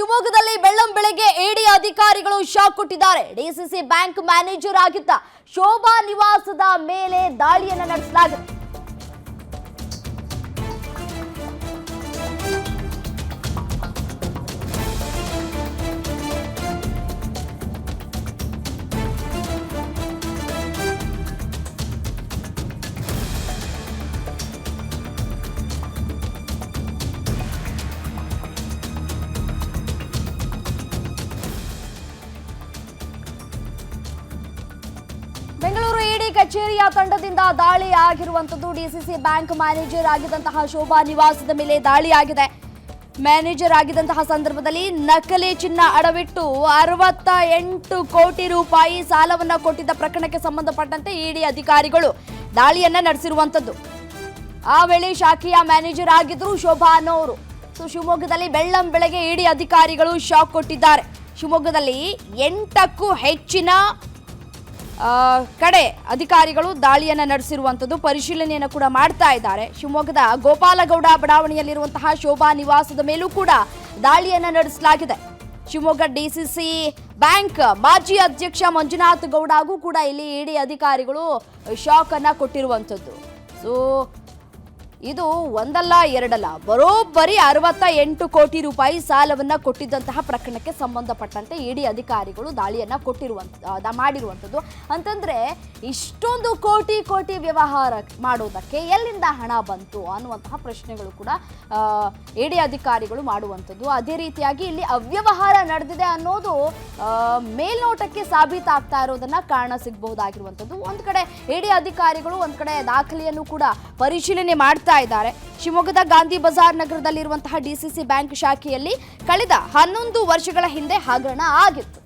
ಶಿವಮೊಗ್ಗದಲ್ಲಿ ಬೆಳ್ಳಂ ಬೆಳಗ್ಗೆ ಎಡಿ ಅಧಿಕಾರಿಗಳು ಶಾಕ್ ಕೊಟ್ಟಿದ್ದಾರೆ. ಡಿಸಿಸಿ ಬ್ಯಾಂಕ್ ಮ್ಯಾನೇಜರ್ ಆಗಿದ್ದ ಶೋಭಾ ನಿವಾಸದ ಮೇಲೆ ದಾಳಿಯನ್ನು ನಡೆಸಲಾಗಿದೆ. ಕಚೇರಿಯ ತಂಡದಿಂದ ದಾಳಿ ಆಗಿರುವಂತದ್ದು ಡಿಸಿಸಿ ಬ್ಯಾಂಕ್ ಮ್ಯಾನೇಜರ್ ಆಗಿದ್ದಂತಹ ಶೋಭಾ ನಿವಾಸದ ಮೇಲೆ ದಾಳಿ ಆಗಿದೆ ಮ್ಯಾನೇಜರ್ ಆಗಿದ್ದಂತಹ ಸಂದರ್ಭದಲ್ಲಿ ನಕಲಿ ಚಿನ್ನ ಅಡವಿಟ್ಟು ಅರವತ್ತ ಎಂಟು ಕೋಟಿ ರೂಪಾಯಿ ಸಾಲವನ್ನ ಕೊಟ್ಟಿದ್ದ ಪ್ರಕರಣಕ್ಕೆ ಸಂಬಂಧಪಟ್ಟಂತೆ ಇಡಿ ಅಧಿಕಾರಿಗಳು ದಾಳಿಯನ್ನ ನಡೆಸಿರುವಂತದ್ದು ಆ ವೇಳೆ ಶಾಖೆಯ ಮ್ಯಾನೇಜರ್ ಆಗಿದ್ರು ಶೋಭಾ ಅನ್ನೋರು. ಸೊ, ಶಿವಮೊಗ್ಗದಲ್ಲಿ ಬೆಳ್ಳಂ ಬೆಳಗ್ಗೆ ಇಡಿ ಅಧಿಕಾರಿಗಳು ಶಾಕ್ ಕೊಟ್ಟಿದ್ದಾರೆ. ಶಿವಮೊಗ್ಗದಲ್ಲಿ ಎಂಟಕ್ಕೂ ಹೆಚ್ಚಿನ ಕಡೆ ಅಧಿಕಾರಿಗಳು ದಾಳಿಯನ್ನು ನಡೆಸಿರುವಂಥದ್ದು ಪರಿಶೀಲನೆಯನ್ನು ಕೂಡ ಮಾಡ್ತಾ ಇದ್ದಾರೆ. ಶಿವಮೊಗ್ಗದ ಗೋಪಾಲಗೌಡ ಬಡಾವಣೆಯಲ್ಲಿರುವಂತಹ ಶೋಭಾ ನಿವಾಸದ ಮೇಲೂ ಕೂಡ ದಾಳಿಯನ್ನು ನಡೆಸಲಾಗಿದೆ. ಶಿವಮೊಗ್ಗ ಡಿಸಿಸಿ ಬ್ಯಾಂಕ್ ಮಾಜಿ ಅಧ್ಯಕ್ಷ ಮಂಜುನಾಥ್ ಗೌಡಗೂ ಕೂಡ ಇಲ್ಲಿ ಇಡಿ ಅಧಿಕಾರಿಗಳು ಶಾಕ್ ಅನ್ನ ಕೊಟ್ಟಿರುವಂಥದ್ದು ಸೊ ಇದು ಒಂದಲ್ಲ ಎರಡಲ್ಲ, ಬರೋಬ್ಬರಿ ಅರವತ್ತ ಎಂಟು ಕೋಟಿ ರೂಪಾಯಿ ಸಾಲವನ್ನ ಕೊಟ್ಟಿದ್ದಂತಹ ಪ್ರಕರಣಕ್ಕೆ ಸಂಬಂಧಪಟ್ಟಂತೆ ಇಡಿ ಅಧಿಕಾರಿಗಳು ದಾಳಿಯನ್ನ ಕೊಟ್ಟಿರುವಂತ ಅದ- ಮಾಡಿರುವಂಥದ್ದು. ಅಂತಂದ್ರೆ, ಇಷ್ಟೊಂದು ಕೋಟಿ ಕೋಟಿ ವ್ಯವಹಾರ ಮಾಡೋದಕ್ಕೆ ಎಲ್ಲಿಂದ ಹಣ ಬಂತು ಅನ್ನುವಂತಹ ಪ್ರಶ್ನೆಗಳು ಕೂಡ ಇಡಿ ಅಧಿಕಾರಿಗಳು ಮಾಡುವಂಥದ್ದು. ಅದೇ ರೀತಿಯಾಗಿ ಇಲ್ಲಿ ಅವ್ಯವಹಾರ ನಡೆದಿದೆ ಅನ್ನೋದು ಮೇಲ್ನೋಟಕ್ಕೆ ಸಾಬೀತಾಗ್ತಾ ಇರೋದನ್ನ ಕಾರಣ ಸಿಗಬಹುದಾಗಿರುವಂಥದ್ದು. ಒಂದು ಕಡೆ ಇಡಿ ಅಧಿಕಾರಿಗಳು, ಒಂದು ಕಡೆ ದಾಖಲೆಯನ್ನು ಕೂಡ ಪರಿಶೀಲನೆ ಮಾಡ್ತಾ ಇದ್ದಾರೆ. ಶಿವಮೊಗ್ಗದ ಗಾಂಧಿ ಬಜಾರ್ ನಗರದಲ್ಲಿರುವಂತಹ ಡಿಸಿಸಿ ಬ್ಯಾಂಕ್ ಶಾಖೆಯಲ್ಲಿ ಕಳೆದ ಹನ್ನೊಂದು ವರ್ಷಗಳ ಹಿಂದೆ ಹಗರಣ ಆಗಿತ್ತು.